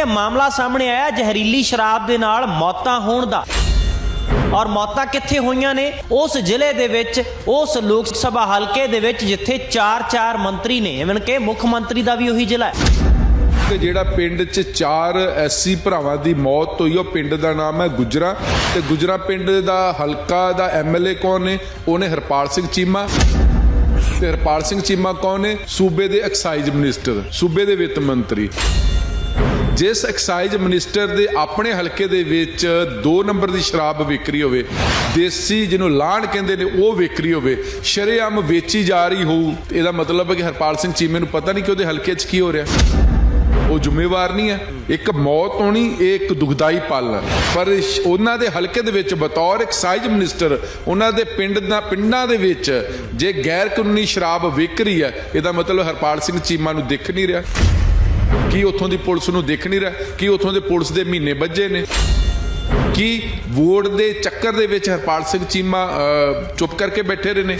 ਇਹ ਮਾਮਲਾ ਸਾਹਮਣੇ ਆਇਆ ਜ਼ਹਿਰੀਲੀ ਸ਼ਰਾਬ ਦੇ ਨਾਲ ਮੌਤਾਂ ਹੋਣ ਦਾ। ਔਰ ਮੌਤਾਂ ਕਿੱਥੇ ਹੋਈਆਂ ਨੇ? ਉਸ ਜ਼ਿਲ੍ਹੇ ਦੇ ਵਿੱਚ, ਉਸ ਲੋਕ ਸਭਾ ਹਲਕੇ ਦੇ ਵਿੱਚ, ਜਿੱਥੇ 4-4 ਮੰਤਰੀ ਨੇ। ਇਵਨ ਕਿ ਮੁੱਖ ਮੰਤਰੀ ਦਾ ਵੀ ਉਹੀ ਜ਼ਿਲ੍ਹਾ ਹੈ। ਤੇ ਜਿਹੜਾ ਪਿੰਡ 'ਚ ਚਾਰ ਐਸੀ ਭਰਾਵਾਂ ਦੀ ਮੌਤ ਹੋਈ, ਉਹ ਪਿੰਡ ਦਾ ਨਾਮ ਹੈ ਗੁਜਰਾ। ਤੇ ਗੁਜਰਾ ਪਿੰਡ ਦਾ ਹਲਕਾ ਦਾ ਐਮਐਲਏ ਕੌਣ ਨੇ? ਉਹਨੇ ਹਰਪਾਲ ਸਿੰਘ ਚੀਮਾ। ਤੇ ਹਰਪਾਲ ਸਿੰਘ ਚੀਮਾ ਕੌਣ ਨੇ? ਸੂਬੇ ਦੇ ਐਕਸਾਈਜ਼ ਮਿਨਿਸਟਰ, ਸੂਬੇ ਦੇ ਵਿੱਤ ਮੰਤਰੀ। ਜਿਸ ਐਕਸਾਈਜ਼ ਮਿਨਿਸਟਰ ਦੇ ਆਪਣੇ ਹਲਕੇ ਦੇ ਵਿੱਚ 2 ਨੰਬਰ ਦੀ ਸ਼ਰਾਬ ਵਿਕਰੀ ਹੋਵੇ, ਦੇਸੀ ਜਿਹਨੂੰ ਲਾਣ ਕਹਿੰਦੇ ਨੇ, ਉਹ ਵਿਕਰੀ ਹੋਵੇ, ਸ਼ਰੇਆਮ ਵੇਚੀ ਜਾ ਰਹੀ ਹੋਊ, ਇਹਦਾ ਮਤਲਬ ਹੈ ਕਿ ਹਰਪਾਲ ਸਿੰਘ ਚੀਮੇ ਨੂੰ ਪਤਾ ਨਹੀਂ ਕਿ ਉਹਦੇ ਹਲਕੇ 'ਚ ਕੀ ਹੋ ਰਿਹਾ। ਉਹ ਜ਼ਿੰਮੇਵਾਰ ਨਹੀਂ ਹੈ। ਇੱਕ ਮੌਤ ਹੋਣੀ, ਇਹ ਇੱਕ ਦੁਖਦਾਈ ਪਲ ਹੈ। ਪਰ ਉਹਨਾਂ ਦੇ ਹਲਕੇ ਦੇ ਵਿੱਚ ਬਤੌਰ ਐਕਸਾਈਜ਼ ਮਿਨਿਸਟਰ, ਉਹਨਾਂ ਦੇ ਪਿੰਡ ਦਾ, ਪਿੰਡਾਂ ਦੇ ਵਿੱਚ ਜੇ ਗੈਰ ਕਾਨੂੰਨੀ ਸ਼ਰਾਬ ਵਿਕ ਰਹੀ ਹੈ, ਇਹਦਾ ਮਤਲਬ ਹਰਪਾਲ ਸਿੰਘ ਚੀਮਾ ਨੂੰ ਦਿਖ ਨਹੀਂ ਰਿਹਾ। ਕੀ ਉੱਥੋਂ ਦੀ ਪੁਲਿਸ ਨੂੰ ਦਿਖ ਨਹੀਂ ਰਿਹਾ? ਕੀ ਉੱਥੋਂ ਦੇ ਪੁਲਿਸ ਦੇ ਮਹੀਨੇ ਵੱਜੇ ਨੇ? ਕੀ ਵੋਟ ਦੇ ਚੱਕਰ ਦੇ ਵਿੱਚ ਹਰਪਾਲ ਸਿੰਘ ਚੀਮਾ ਚੁੱਪ ਕਰਕੇ ਬੈਠੇ ਰਹੇ ਨੇ?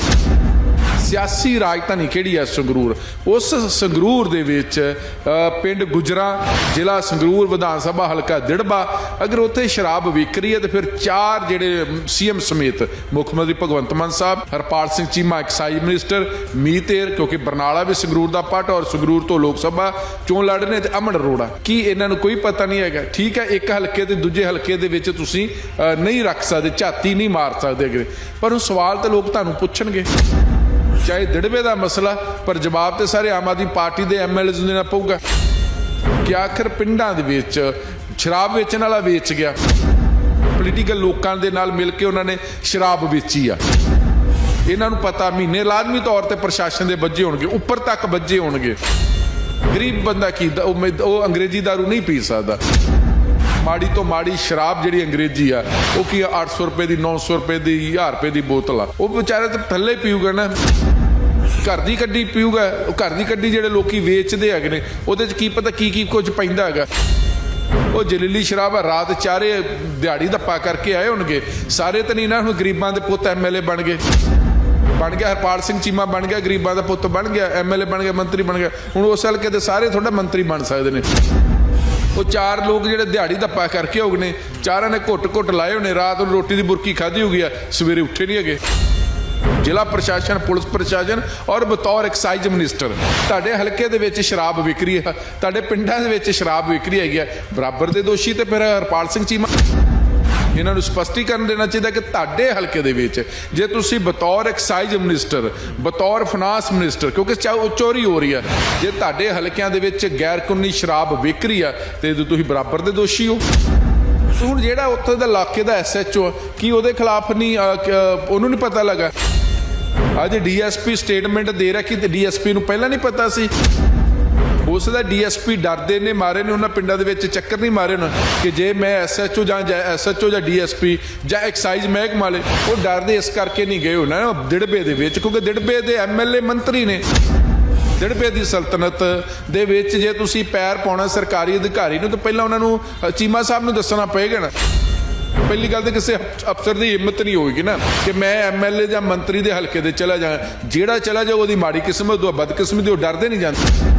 ਸਿਆਸੀ ਰਾਜਧਾਨੀ ਕਿਹੜੀ ਹੈ ਸੰਗਰੂਰ? ਉਸ ਸੰਗਰੂਰ ਦੇ ਵਿੱਚ ਪਿੰਡ ਗੁਜਰਾ, ਜ਼ਿਲ੍ਹਾ ਸੰਗਰੂਰ ਵਿਧਾਨ ਸਭਾ, ਹਲਕਾ ਦਿੜਬਾ, ਅਗਰ ਉੱਥੇ ਸ਼ਰਾਬ ਵਿਕ ਰਹੀ ਹੈ ਤੇ ਫਿਰ ਚਾਰ ਜਿਹੜੇ ਸੀਐਮ ਸਮੇਤ ਮੁੱਖ ਮੰਤਰੀ ਭਗਵੰਤ ਮਾਨ ਸਾਹਿਬ, ਹਰਪਾਲ ਸਿੰਘ ਚੀਮਾ ਐਕਸਾਈਜ਼ ਮਿਨਿਸਟਰ ਮੀਤੇਰ ਕਿਉਂਕਿ ਬਰਨਾਲਾ ਵੀ ਸੰਗਰੂਰ ਦਾ ਪੱਟ ਔਰ ਸੰਗਰੂਰ ਤੋਂ ਲੋਕ ਸਭਾ ਚੋਣ ਲੜ ਰਹੇ ਨੇ ਤੇ ਅਮਨ ਅਰੋੜਾ। ਕੀ ਇਹਨਾਂ ਨੂੰ ਕੋਈ ਪਤਾ ਨਹੀਂ ਹੈਗਾ? ਠੀਕ ਹੈ, ਇੱਕ ਹਲਕੇ ਤੇ ਦੂਜੇ ਹਲਕੇ ਦੇ ਵਿੱਚ ਤੁਸੀਂ ਨਹੀਂ ਰੱਖ ਸਕਦੇ, ਝਾਤੀ ਨਹੀਂ ਮਾਰ ਸਕਦੇ ਅਗਰ। ਪਰ ਉਹ ਸਵਾਲ ਤਾਂ ਲੋਕ ਤੁਹਾਨੂੰ ਪੁੱਛਣਗੇ। ਚਾਹੇ ਦਿੜਵੇ ਦਾ ਮਸਲਾ, ਪਰ ਜਵਾਬ ਤੇ ਸਾਰੇ ਆਮ ਆਦਮੀ ਪਾਰਟੀ ਦੇ ਐਮਐਲਏਜ਼ ਨੂੰ ਦੇਣਾ ਪਊਗਾ। ਕਿ ਆਖਰ ਪਿੰਡਾਂ ਦੇ ਵਿੱਚ ਸ਼ਰਾਬ ਵੇਚਣ ਵਾਲਾ ਵੇਚ ਗਿਆ। ਪੋਲੀਟੀਕਲ ਲੋਕਾਂ ਦੇ ਨਾਲ ਮਿਲ ਕੇ ਉਹਨਾਂ ਨੇ ਸ਼ਰਾਬ ਵੇਚੀ ਆ। ਇਹਨਾਂ ਨੂੰ ਪਤਾ ਮਹੀਨੇ ਲਾਜ਼ਮੀ ਤੌਰ ਤੇ ਪ੍ਰਸ਼ਾਸਨ ਦੇ ਵੱਜੇ ਹੋਣਗੇ, ਉੱਪਰ ਤੱਕ ਵੱਜੇ ਹੋਣਗੇ। ਗਰੀਬ ਬੰਦਾ ਕੀ ਉਹ ਮੈਂ- ਅੰਗਰੇਜ਼ੀ ਦਾਰੂ ਨਹੀਂ ਪੀ ਸਕਦਾ। ਮਾੜੀ ਤੋਂ ਮਾੜੀ ਸ਼ਰਾਬ ਜਿਹੜੀ ਅੰਗਰੇਜ਼ੀ ਆ, ਉਹ ਕੀ ਆ 800 ਰੁਪਏ ਦੀ 900 ਰੁਪਏ ਦੀ 1000 ਰੁਪਏ ਦੀ ਬੋਤਲ ਆ। ਉਹ ਵਿਚਾਰੇ ਤਾਂ ਥੱਲੇ ਪੀਊਗਾ ਨਾ। ਘਰ ਦੀ ਕੱਢੀ ਪੀਊਗਾ ਉਹ ਘਰ ਦੀ ਕੱਢੀ ਜਿਹੜੇ ਲੋਕੀ ਵੇਚਦੇ ਹੈਗੇ ਨੇ, ਉਹਦੇ 'ਚ ਕੀ ਪਤਾ ਕੀ ਕੀ ਕੁਝ ਪੈਂਦਾ ਹੈਗਾ। ਉਹ ਜਲੀਲੀ ਸ਼ਰਾਬ ਆ, ਰਾਤ ਚਾਰੇ ਦਿਹਾੜੀ ਧੱਪਾ ਕਰਕੇ ਆਏ ਹੋਣਗੇ। ਸਾਰੇ ਤਾਂ ਨਹੀਂ ਨਾ ਹੁਣ ਗਰੀਬਾਂ ਦੇ ਪੁੱਤ ਐਮਐਲਏ ਬਣ ਗਏ। ਬਣ ਗਿਆ ਹਰਪਾਲ ਸਿੰਘ ਚੀਮਾ ਬਣ ਗਿਆ, ਗਰੀਬਾਂ ਦਾ ਪੁੱਤ ਬਣ ਗਿਆ ਐਮਐਲਏ ਬਣ ਗਿਆ, ਮੰਤਰੀ ਬਣ ਗਿਆ। ਹੁਣ ਉਸ ਹਲਕੇ ਦੇ ਸਾਰੇ ਥੋੜਾ ਮੰਤਰੀ ਬਣ ਸਕਦੇ ਨੇ। ਉਹ ਚਾਰ ਲੋਕ ਜਿਹੜੇ ਦਿਹਾੜੀ ਧੱਪਾ ਕਰਕੇ ਹੋ ਗਏ ਨੇ, ਚਾਰਾਂ ਨੇ ਘੁੱਟ-ਘੁੱਟ ਲਾਏ ਹੋਣੇ, ਰਾਤ ਨੂੰ ਰੋਟੀ ਦੀ ਬੁਰਕੀ ਖਾਧੀ ਹੋ ਗਈ ਆ, ਸਵੇਰੇ ਉੱਠੇ ਨਹੀਂ ਹੈਗੇ। ਜ਼ਿਲ੍ਹਾ ਪ੍ਰਸ਼ਾਸਨ, ਪੁਲਿਸ ਪ੍ਰਸ਼ਾਸਨ ਔਰ ਬਤੌਰ ਐਕਸਾਈਜ਼ ਮਿਨਿਸਟਰ। ਤੁਹਾਡੇ ਹਲਕੇ ਦੇ ਵਿੱਚ ਸ਼ਰਾਬ ਵਿਕਰੀ ਹੈ, ਤੁਹਾਡੇ ਪਿੰਡਾਂ ਦੇ ਵਿੱਚ ਸ਼ਰਾਬ ਵਿਕਰੀ ਹੈਗੀ ਹੈ। ਬਰਾਬਰ ਦੇ ਦੋਸ਼ੀ ਤੇ ਫਿਰ ਹਰਪਾਲ ਸਿੰਘ ਚੀਮਾ ਇਹਨਾਂ ਨੂੰ ਸਪਸ਼ਟੀਕਰਨ ਦੇਣਾ ਚਾਹੀਦਾ ਕਿ ਤੁਹਾਡੇ ਹਲਕੇ ਦੇ ਵਿੱਚ ਜੇ ਤੁਸੀਂ ਬਤੌਰ ਐਕਸਾਈਜ਼ ਮਿਨਿਸਟਰ, ਬਤੌਰ ਫਾਈਨਾਂਸ ਮਿਨਿਸਟਰ, ਕਿਉਂਕਿ ਚੋਰੀ ਹੋ ਰਹੀ ਹੈ, ਜੇ ਤੁਹਾਡੇ ਹਲਕਿਆਂ ਦੇ ਵਿੱਚ ਗੈਰ ਕਾਨੂੰਨੀ ਸ਼ਰਾਬ ਵਿਕਰੀ ਆ ਤੇ ਤੁਸੀਂ ਬਰਾਬਰ ਦੇ ਦੋਸ਼ੀ ਹੋ। ਹੁਣ ਜਿਹੜਾ ਉੱਥੇ ਦਾ ਇਲਾਕੇ ਦਾ ਐਸਐਚਓ ਕੀ ਉਹਦੇ ਖਿਲਾਫ ਨਹੀਂ ਉਹਨੂੰ ਨਹੀਂ ਪਤਾ ਲੱਗਾ? ਅੱਜ ਡੀਐਸਪੀ ਸਟੇਟਮੈਂਟ ਦੇ ਰਿਹਾ ਕਿ ਡੀਐਸਪੀ ਨੂੰ ਪਹਿਲਾਂ ਨਹੀਂ ਪਤਾ ਸੀ। ਉਸ ਦਾ ਡੀਐਸਪੀ ਡਰਦੇ ਨੇ, ਮਾਰੇ ਨੇ, ਉਹਨਾਂ ਪਿੰਡਾਂ ਦੇ ਵਿੱਚ ਚੱਕਰ ਨਹੀਂ ਮਾਰੇ ਉਹਨਾਂ। ਕਿ ਜੇ ਮੈਂ ਐਸਐਚਓ ਜਾਂ ਐਸਐਚਓ ਜਾਂ ਡੀਐਸਪੀ ਜਾਂ ਐਕਸਾਈਜ਼ ਮਹਿਕਮਾ ਵਾਲੇ, ਉਹ ਡਰਦੇ ਇਸ ਕਰਕੇ ਨਹੀਂ ਗਏ ਉਹਨਾਂ ਦਿੜਬੇ ਦੇ ਵਿੱਚ, ਕਿਉਂਕਿ ਦਿੜਬੇ ਦੇ ਐਮਐਲਏ ਮੰਤਰੀ ਨੇ। ਦਿੜਬੇ ਦੀ ਸਲਤਨਤ ਦੇ ਵਿੱਚ ਜੇ ਤੁਸੀਂ ਪੈਰ ਪਾਉਣਾ ਸਰਕਾਰੀ ਅਧਿਕਾਰੀ ਨੂੰ, ਤਾਂ ਪਹਿਲਾਂ ਉਹਨਾਂ ਨੂੰ ਚੀਮਾ ਸਾਹਿਬ ਨੂੰ ਦੱਸਣਾ ਪਏਗਾ ਨਾ। ਪਹਿਲੀ ਗੱਲ ਤਾਂ ਕਿਸੇ ਅਫਸਰ ਦੀ ਹਿੰਮਤ ਨਹੀਂ ਹੋਏਗੀ ਨਾ ਕਿ ਮੈਂ ਐਮਐਲਏ ਜਾਂ ਮੰਤਰੀ ਦੇ ਹਲਕੇ ਦੇ ਚਲਾ ਜਾ ਜਿਹੜਾ ਚਲਾ ਜਾ ਉਹਦੀ ਮਾੜੀ ਕਿਸਮਤ ਉਹ ਬਦਕਿਸਮਤੀ ਉਹ ਡਰਦੇ ਨਹੀਂ ਜਾਂਦੇ।